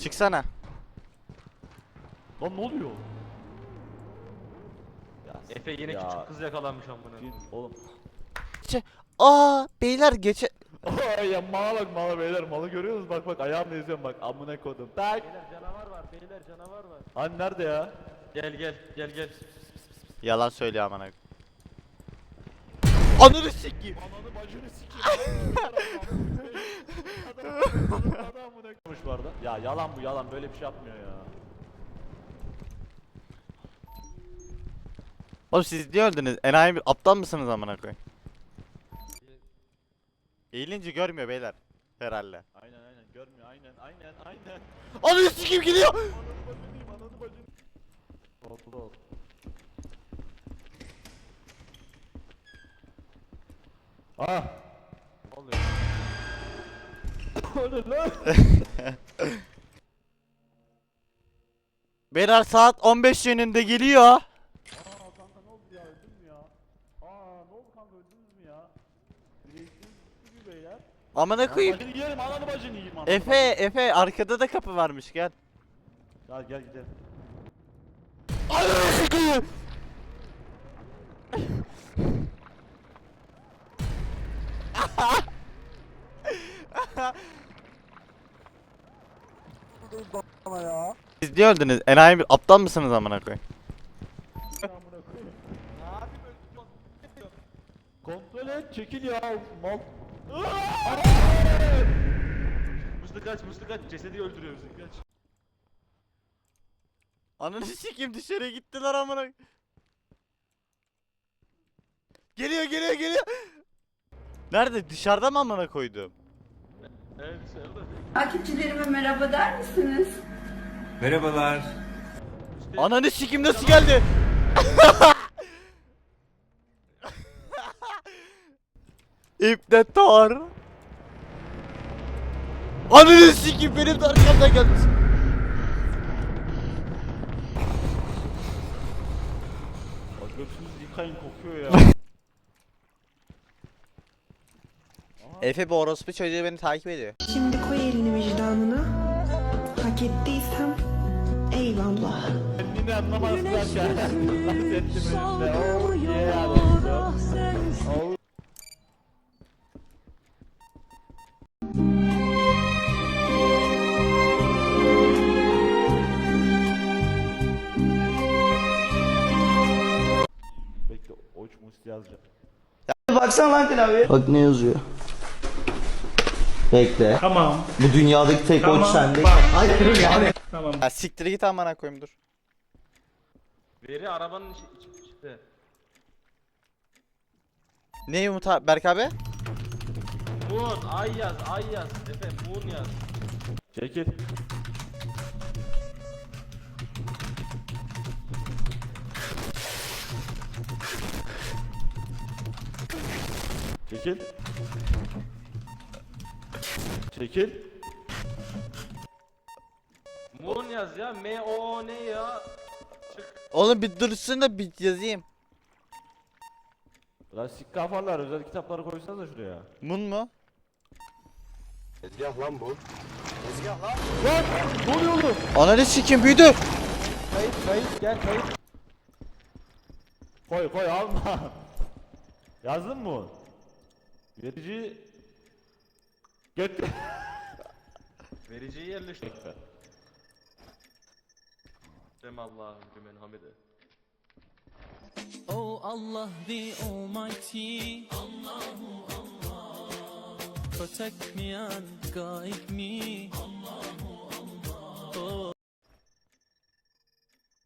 Çıksana. Lan ne oluyor? Ya, Efe yine ya, küçük kız yakalanmış amına. Oğlum. Aa beyler geçe... Ay ya mala bak mala beyler malı görüyorsunuz bak bak ayağımla izliyorum bak amına kodum. Tak. Beyler canavar var beyler canavar var. Hani nerede ya? Gel gel gel gel. Yalan söylüyor amına. Ananı sikeyim. Ananı bacını sikeyim. adam adam arada. Ya yalan bu yalan böyle bir şey yapmıyor ya. Oğlum siz niye öldünüz? Enayi bir aptal mısınız amına koyayım? Eğilince görmüyor beyler. Herhalde. Aynen aynen görmüyor aynen aynen aynen. Ananı sikeyim gidiyor. Ananı bacını diyeyim ananı bacını. Oldu oldu. Ah. Ne oluyor? O ne lan? Beyler saat 15 yönünde geliyor. Aa kanka ne oldu ya öldün mü ya? Aa ne oldu kanka öldünüz mü ya? Direksiniz mi beyler? Amına koyayım. Bacını yiyelim ananı bacını yiyeyim ananı Efe, Efe arkada da kapı varmış gel. bacını. Gel gel gidelim. Ananı sikeyim. Siz niye öldünüz? Enayi bir aptal mısınız amına koyayım? Kontrol et çekil ya mal. Mıstık kaç mıstık kaç cesedi öldürüyor bizi kaç. Ananı sikeyim dışarı gittiler amına. Geliyor geliyor geliyor. Nerede? Dışarıda mı amına koydum? Evet. Takipçilerime merhaba der misiniz? Merhabalar. Ananı sikim nasıl geldi? İpne tar. Ananı sikim benim de arkamdan geldi. Bak göksünüz yıkayın kokuyor ya. Efe bu orospu çocuğu beni takip ediyor. Şimdi koy elini vicdanına. Hak ettiysem eyvallah. Kendini anlamazlar. Oh. Bekle, oç musti yazacağım. Baksana lan klavyeye. Bak ne yazıyor. Bekle. Tamam. Bu dünyadaki tek Tamam. oç sende. Bak. Hayır yani. Tamam. Ya siktir git amına koyayım dur. Veri arabanın içi, içi, içi. Ne Umut abi? Berk abi? Moon, ay yaz, ay yaz. Efe Moon yaz. Çekil. Çekil. Çekil. Moon yaz ya. M O O ne ya? Çık. Oğlum bir dursun da bir yazayım. Lan sik kafalar özel kitapları koysanıza şuraya. Mun mu? Ne oluyor oğlum? Ananı sikim büyüdü. Kayıt kayıt gel kayıt. Koy koy alma. Yazdın mı? Verici Göt Vericiyi yerleştir. Dem Allah'ım cümen hamide. Oh Allah the Almighty Allahu Allah Protect me and guide me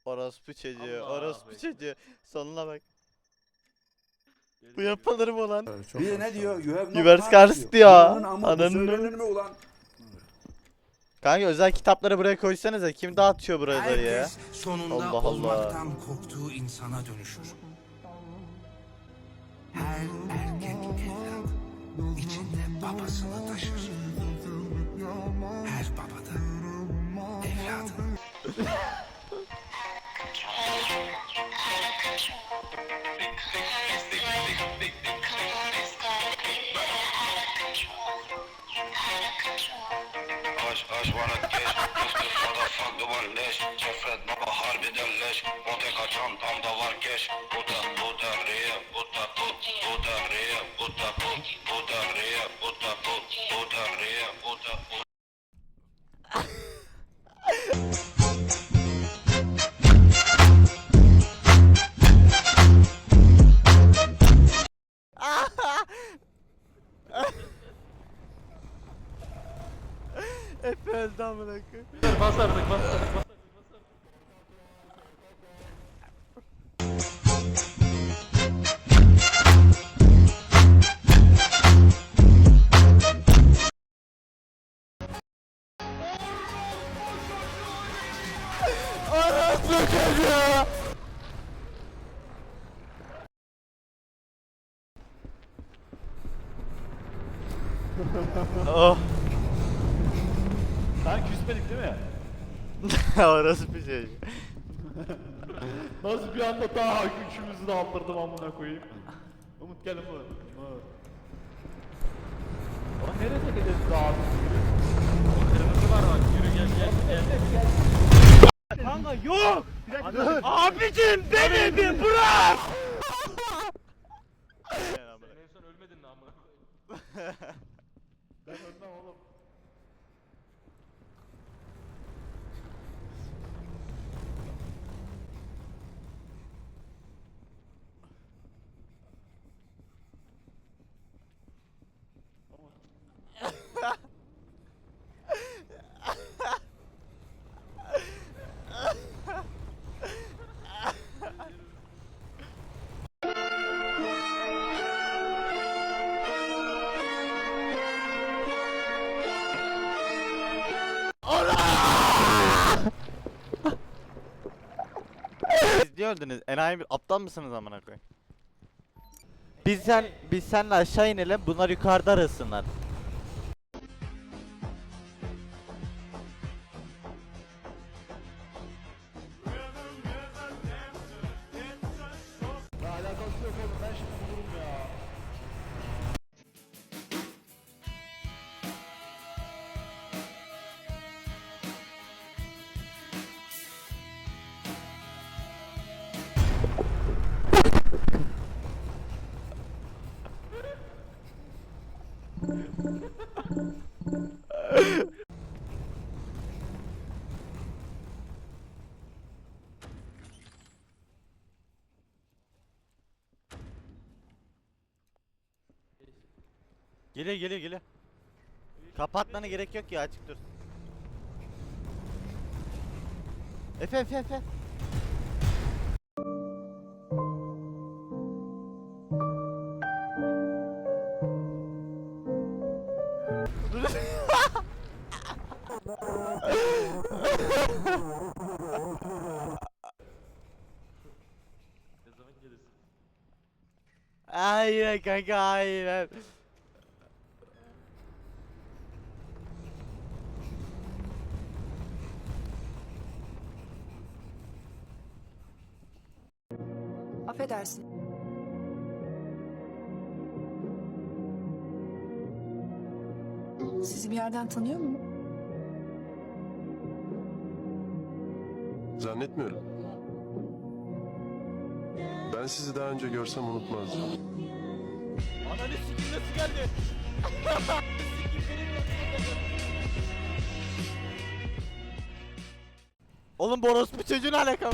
Orospu çocuğu, Allah orospu Allah. çocuğu. Sonuna bak. Bu yapılır mı lan? Bir de ne diyor? You have no Reverse heart cars diyor. Ananın amı, bu Ananın- söylenir mi ulan? Kanka özel kitapları buraya koysanıza. Kim dağıtıyor buraları ya? Herkes sonunda Allah Allah. olmaktan korktuğu insana dönüşür. Her erkek evlat içinde babasını taşır. Her babada evladı. Hush, Efe öldü amına koyayım. Basardık basardık basardık. Orospu çocuğu. oh. Sen küsmedik değil mi? Orospu çocuğu. Nasıl bir anda daha üçümüzü de aldırdım amına koyayım. Umut gel Umut. Umut. Ama nereye gidelim daha Kırmızı var bak yürü gel gel gel. Kanka yok. Abicim beni bir bırak. Sen en son ölmedin mi amına koyayım? Ben ölmem oğlum. Aptal mısınız amına koyayım? Biz sen biz senle aşağı inelim. Bunlar yukarıda arasınlar. Geliyor geliyor geliyor. Kapatmana gerek yok ya açık dur. Efe Efe Efe. Aynen kanka aynen. Affedersin. Sizi bir yerden tanıyor mu? Zannetmiyorum. Ben sizi daha önce görsem unutmazdım. Ananı sikim nasıl geldi? Oğlum bu orospu çocuğun alakam.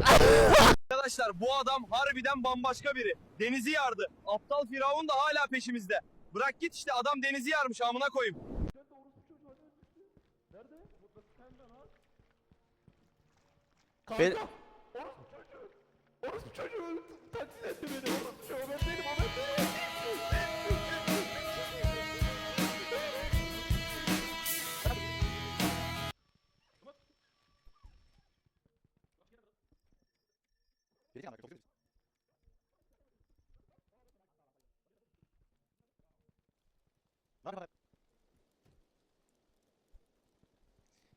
Arkadaşlar bu adam harbiden bambaşka biri. Denizi yardı. Aptal Firavun da hala peşimizde. Bırak git işte adam denizi yarmış amına koyayım. Ben... Orospu çocuğu. Taciz etti beni. Orospu çocuğu ben o ben değilim.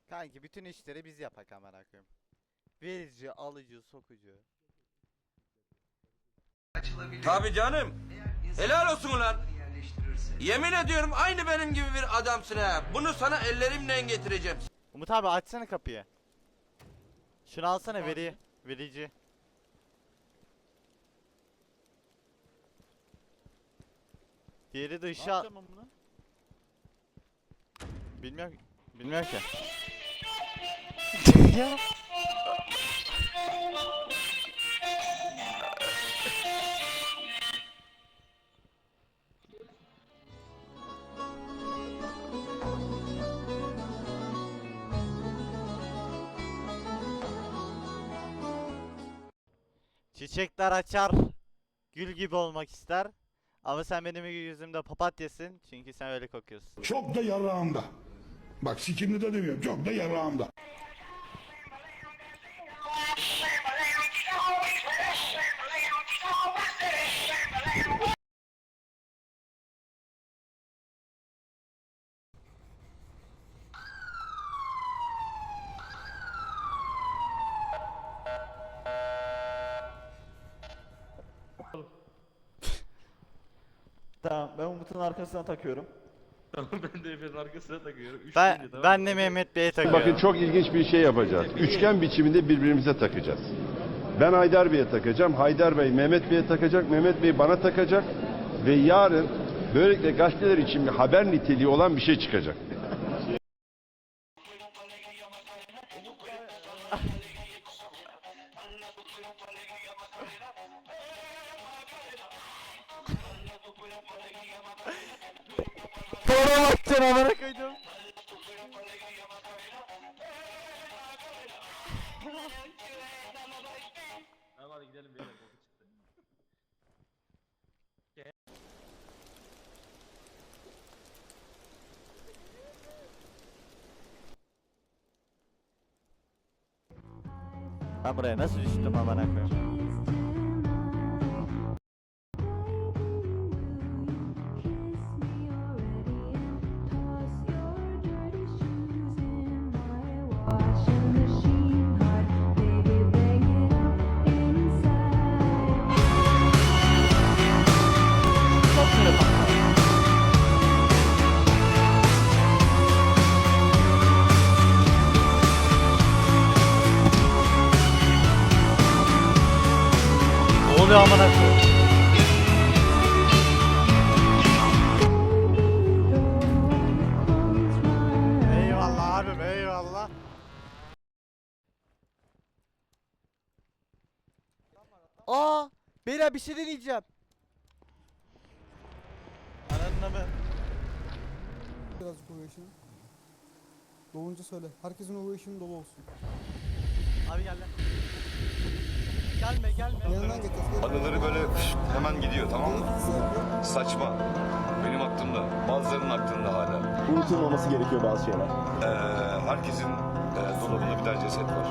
Kanki bütün işleri biz yapak amına koyayım. Verici, alıcı, sokucu. Tabi canım. Helal olsun ulan. Yemin ediyorum aynı benim gibi bir adamsın ha. Bunu sana ellerimle getireceğim. Umut abi açsana kapıyı. Şunu alsana veri verici. Diğeri de ışığa... Bilmiyorum. Bilmiyorum ki. ya. Çiçekler açar, gül gibi olmak ister. Ama sen benim yüzümde papatyasın çünkü sen öyle kokuyorsun. Çok da yarağımda. Bak sikimli de demiyorum. Çok da yarağımda. Tamam ben Umut'un arkasına takıyorum. Tamam ben de Efe'nin arkasına takıyorum. Üç Ben deyince, tamam ben de Mehmet Bey'e takıyorum. Bakın çok ilginç bir şey yapacağız. Üçgen biçiminde birbirimize takacağız. Ben Haydar Bey'e takacağım. Haydar Bey Mehmet Bey'e takacak. Mehmet Bey bana takacak. Ve yarın böylelikle gazeteler için bir haber niteliği olan bir şey çıkacak. Doğru baktın amına koydum. Tamam hadi gidelim beyler boku çıktı. Ben buraya nasıl düştüm amına koyayım? Oluyor amına koyayım? Eyvallah abim eyvallah. Aa, beyler bir şey deneyeceğim. Ananına mı? Birazcık uğraşın. Doğunca söyle. Herkesin uğraşının dolu olsun. Abi gel lan. Gelme gelme. Yanından getir. Adaları böyle hemen gidiyor tamam mı? Saçma. Benim aklımda. Bazılarının aklında hala. Unutulmaması gerekiyor bazı şeyler. Ee, herkesin e, dolabında bir tane ceset var.